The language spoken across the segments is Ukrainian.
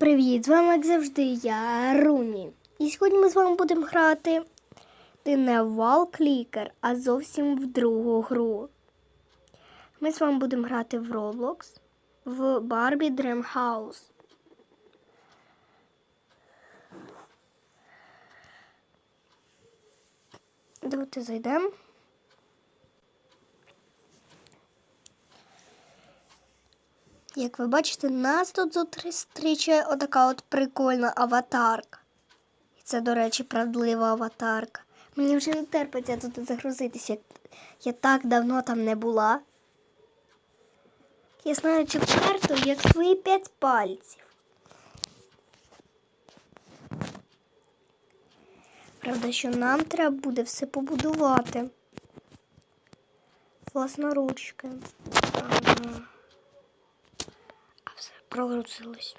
Привіт! З вами, як завжди, я Руні. І сьогодні ми з вами будемо грати ти не в Wall Clicker, а зовсім в другу гру. Ми з вами будемо грати в Roblox в Barbie Dream House. Давайте зайдемо. Як ви бачите, нас тут зустрічає отака от прикольна аватарка. І це, до речі, правдлива аватарка. Мені вже не терпиться тут загрузитися. Я так давно там не була. Я знаю цю карту як свої п'ять пальців. Правда, що нам треба буде все побудувати. Власноручки. Ага. Прогрузилось.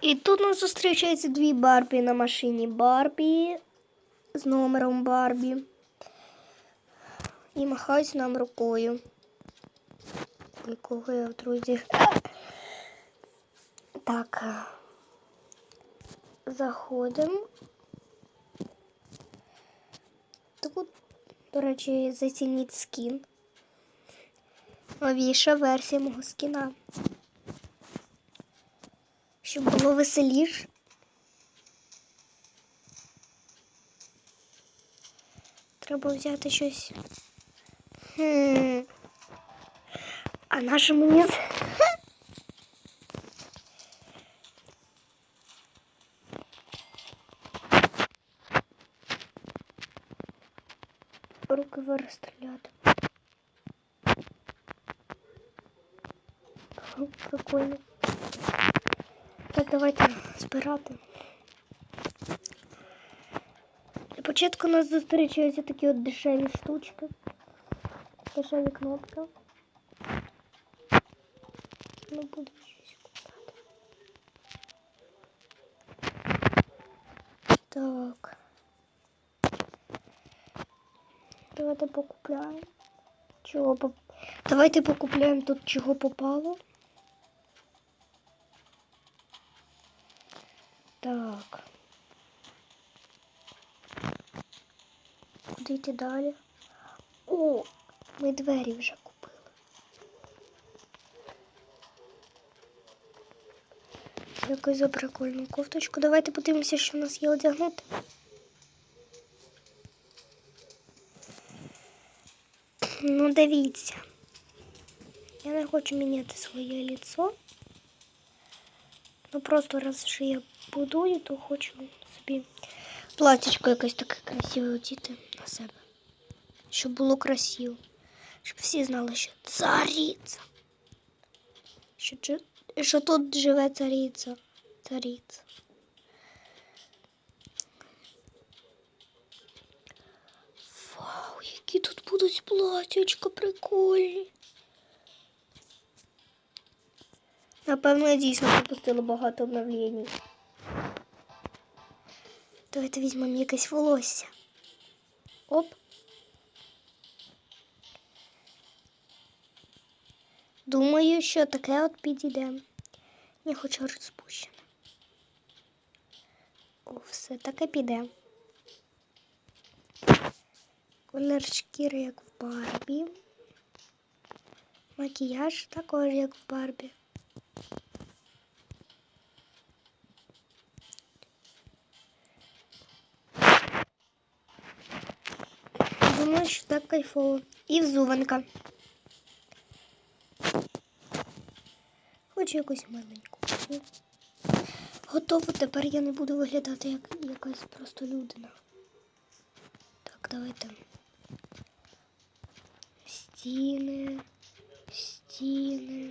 І тут нас зустрічаються дві Барбі на машині Барбі з номером Барбі. І махають нам рукою. Ой, я, друзі? Так. Заходимо. Тут, до речі, зацініть скін. Новіша версія мого скіна. Щоб було веселіше. Треба взяти щось. Хм. А наше мені. Руки розстріляти. Прикольно. Так, давайте збирати. Для початку нас зустрічаються такі от дешеві штучки. Дешеві кнопки. Ну, буду щось купляти. Так. Давайте покупляємо. Чого поп... Давайте покупляємо тут чого попало. Так. Куди йти далі? О, ми двері вже купили. Якусь за прикольну кофточку. Давайте подивимося, що в нас є одягнути. Ну, дивіться. Я не хочу міняти своє лицо. Ну просто раз що я будую, то хочу собі платічко якесь таке красиве одіти на себе. Щоб було красиво. Щоб всі знали, що цариця. Що, що тут живе цариця. Цариця. Вау, які тут будуть платячка прикольні. Напевно, я дійсно пропустила багато обновлень. Давайте візьмемо якесь волосся. Оп. Думаю, що таке от підійде. Я хочу розпущене. О, все таке піде. Колір шкіри, як в Барбі. Макіяж також як в Барбі. Думаю, що так кайфово. І взуванка. Хочу якусь маленьку. Готово, тепер я не буду виглядати як якась просто людина. Так, давайте. Стіни, стіни,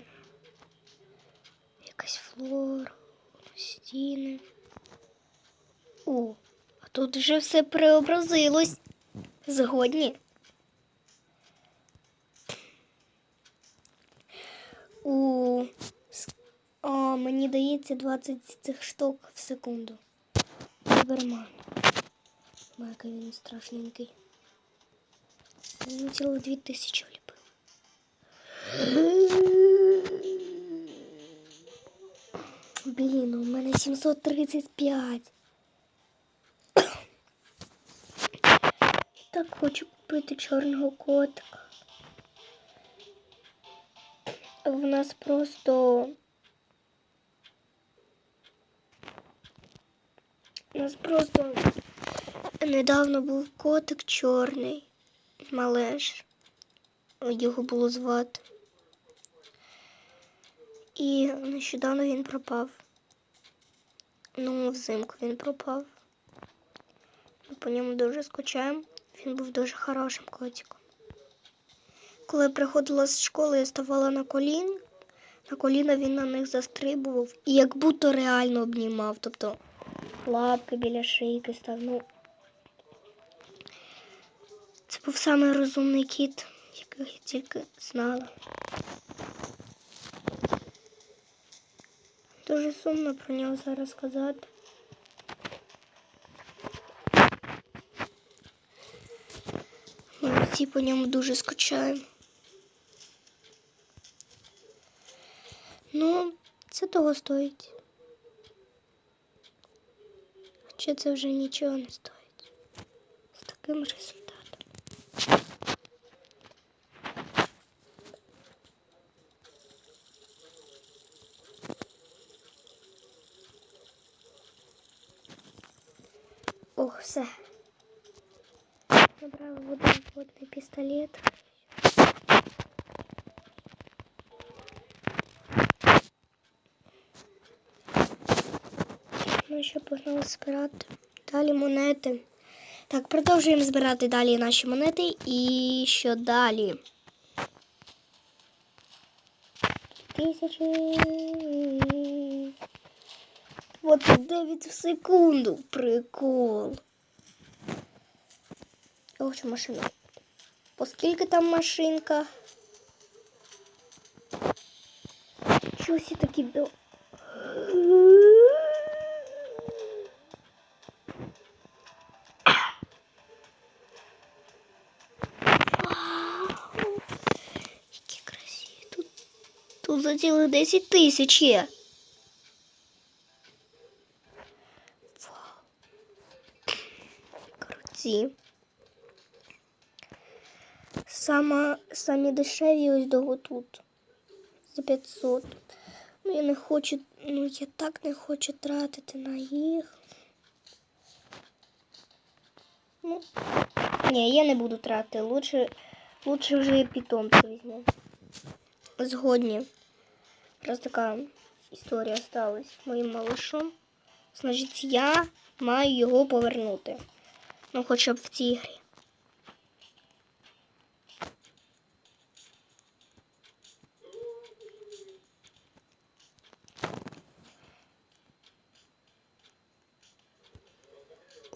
якась флора, стіни. О, а тут вже все преобразилось. Згодні. У О, мені дається 20 цих штук в секунду. Доберман. Майка він страшненький. Він ціло 2000 вліпив. Блін, у мене 735. Так хочу купити чорного котика. В нас просто. У нас просто недавно був котик чорний, малеш. Його було звати. І нещодавно він пропав. Ну, взимку він пропав. Ми по ньому дуже скучаємо. Він був дуже хорошим котиком. Коли я приходила з школи, я ставала на колін. На коліна він на них застрибував і як будто реально обнімав. Тобто лапки біля шийки став. Ну, це був самий розумний кіт, який я тільки знала. Дуже сумно про нього зараз сказати. Всі по ньому дуже скучаємо. Ну, це того стоїть. Хоча це вже нічого не стоїть. З таким результатом. Ох, все. Набрала один водний пістолет. Ми ще погнали збирати далі монети. Так, продовжуємо збирати далі наші монети. І що далі? Тисячі. 29 в секунду. Прикол. Я хочу машину. Поскільки там машинка? Чогось такі до. Вау! Які красиві. Тут, тут за цілих 10 тисяч є. Вау. Круті. Сама, самі дешеві ось до тут. За 500. Ну, я не хочу, ну я так не хочу тратити на їх. Ну, ні, я не буду тратити. Лучше, лучше вже питомця візьму. Згодні. Просто така історія сталася з моїм малышом. Значить, я маю його повернути. Ну, хоча б в цій грі.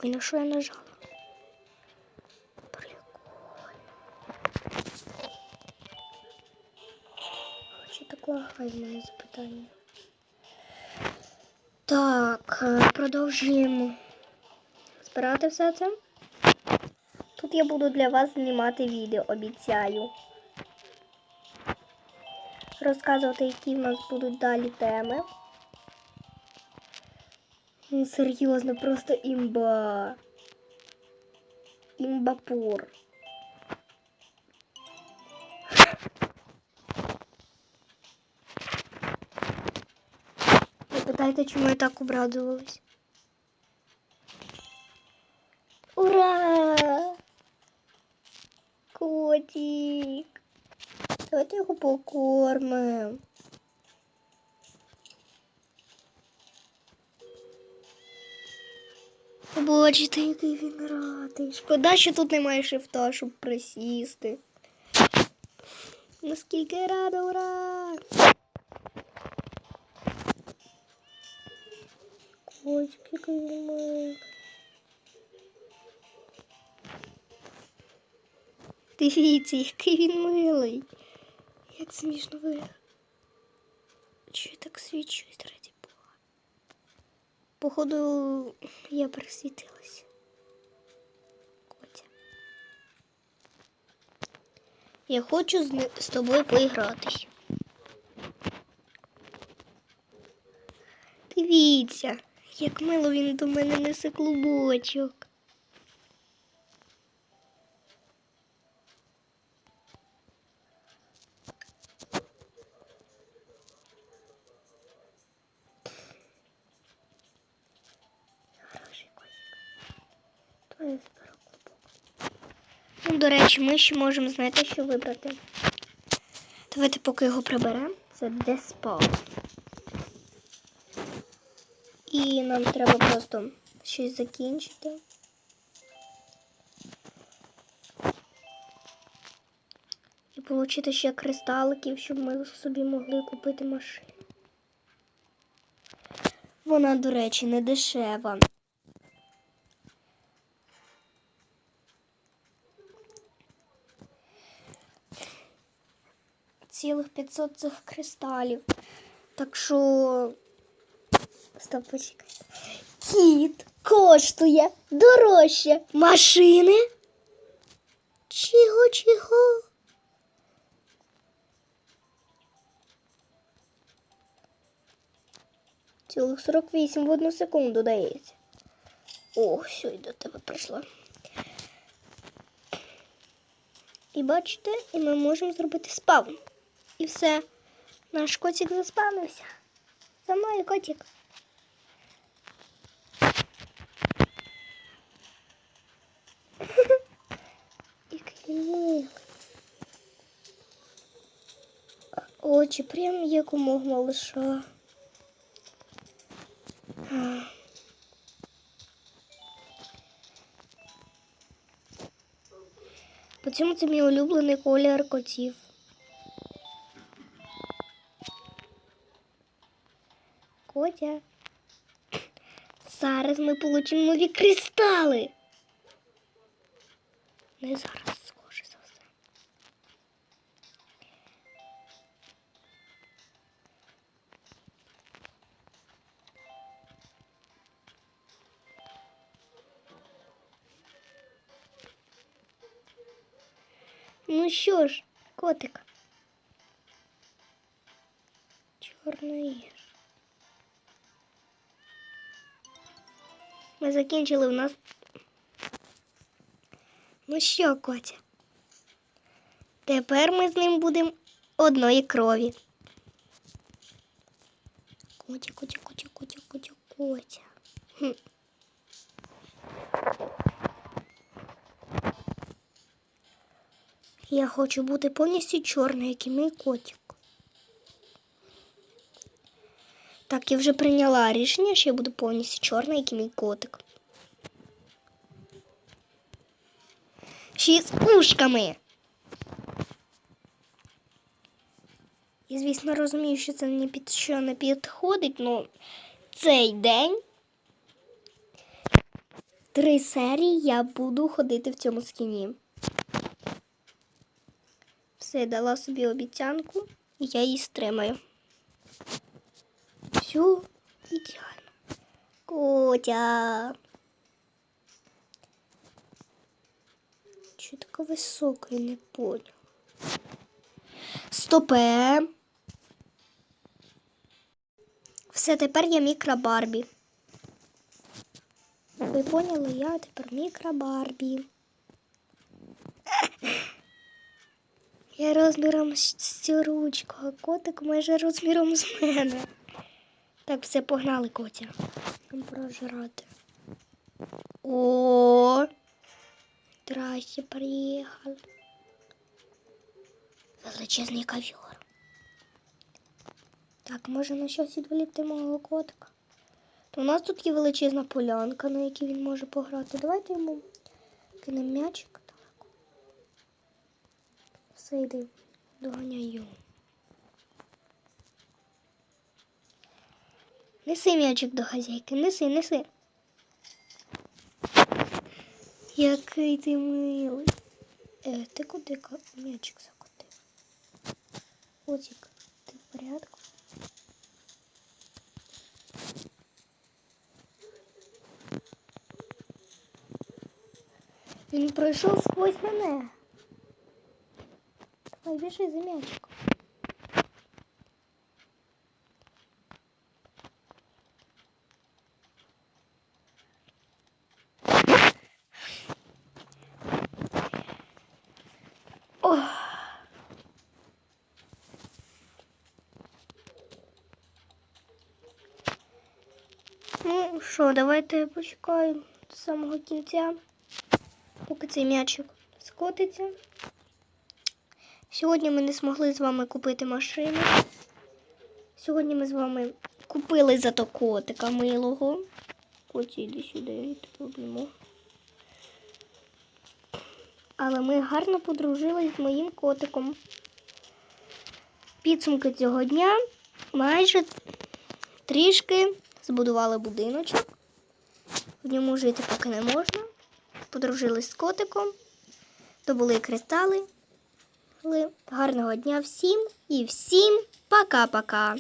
На що я нажала? Прикольно. Чи так лагає в запитання? Так, е, продовжуємо збирати все це. Тут я буду для вас знімати відео, обіцяю. Розказувати, які в нас будуть далі теми. Ну, серйозно, просто імба. Імбапур. Ви питаєте, чому я так обрадувалась? Ура! Котик! Давайте його покормимо. Бачите, який він радий. Шкода, що тут немає шифта, щоб присісти. Наскільки рада, ура! Він милий. Дивіться, який він милий. Як смішно ви. Чи я так свічусь? Походу, я присвітилась. Котя. Я хочу з, з тобою поігратись. Дивіться, як мило він до мене несе клубочок. Хороший котик. То я зберу клубок. Ну, до речі, ми ще можемо знаєте, що вибрати. Давайте поки його приберемо. Це деспал. І нам треба просто щось закінчити. І отримати ще кристаликів, щоб ми собі могли купити машину. Вона, до речі, не дешева. Цілих 500 цих кристалів. Так що Стоп, почекайте. Кіт коштує дорожче машини. Чого, чого? Цілих 48 в одну секунду дається. О, все, і до тебе прийшла. І бачите, і ми можемо зробити спавн. І все. Наш котик заспавнився. За мною котик. Який милий. Очі прям як у мого малыша. По цьому це мій улюблений колір котів. Котя. Зараз ми получимо нові кристали. Не зараз, схоже за. Ну що ж, котик. Чорний. Ми закінчили у нас. Ну що, Котя? Тепер ми з ним будемо одної крові. Котя, котя, котя, котя, котя, котя. Хм. Я хочу бути повністю чорний, як і мій котик. Так, я вже прийняла рішення, що я буду повністю чорна, як і мій котик. Ще й з ушками. Я, звісно, розумію, що це не під що не підходить, але цей день три серії я буду ходити в цьому скіні. Все, дала собі обіцянку, і я її стримаю. Все ідеально. Котя. Чого така висока, я не понял. Стопе. Все, тепер я мікро Барбі. Ви поняли, я тепер мікробарбі. Я розміром з цю ручку, а котик майже розміром з мене. Так, все, погнали, котя. Нам пора жрати. О, здрасте, приїхали. Величезний ковер. Так, може на щось відволікти мого котика. То у нас тут є величезна полянка, на якій він може пограти. Давайте йому кинемо м'ячик. Все йди, доганяй його. Неси м'ячик до хазяйки, неси, неси. Який ти милий. Е, ти куди м'ячик закотив? Котик, ти в порядку? Він пройшов сквозь мене. Давай, біжи за м'ячиком. Ну що, давайте почекаємо до самого кінця, поки цей м'ячик скотиться. Сьогодні ми не змогли з вами купити машину. Сьогодні ми з вами купили зато котика милого. Коті, йди сюди, я тебе обніму. Але ми гарно подружились з моїм котиком. Підсумки цього дня майже трішки збудували будиночок. В ньому жити поки не можна. Подружились з котиком, добули кристали. Гарного дня всім і всім пока-пока!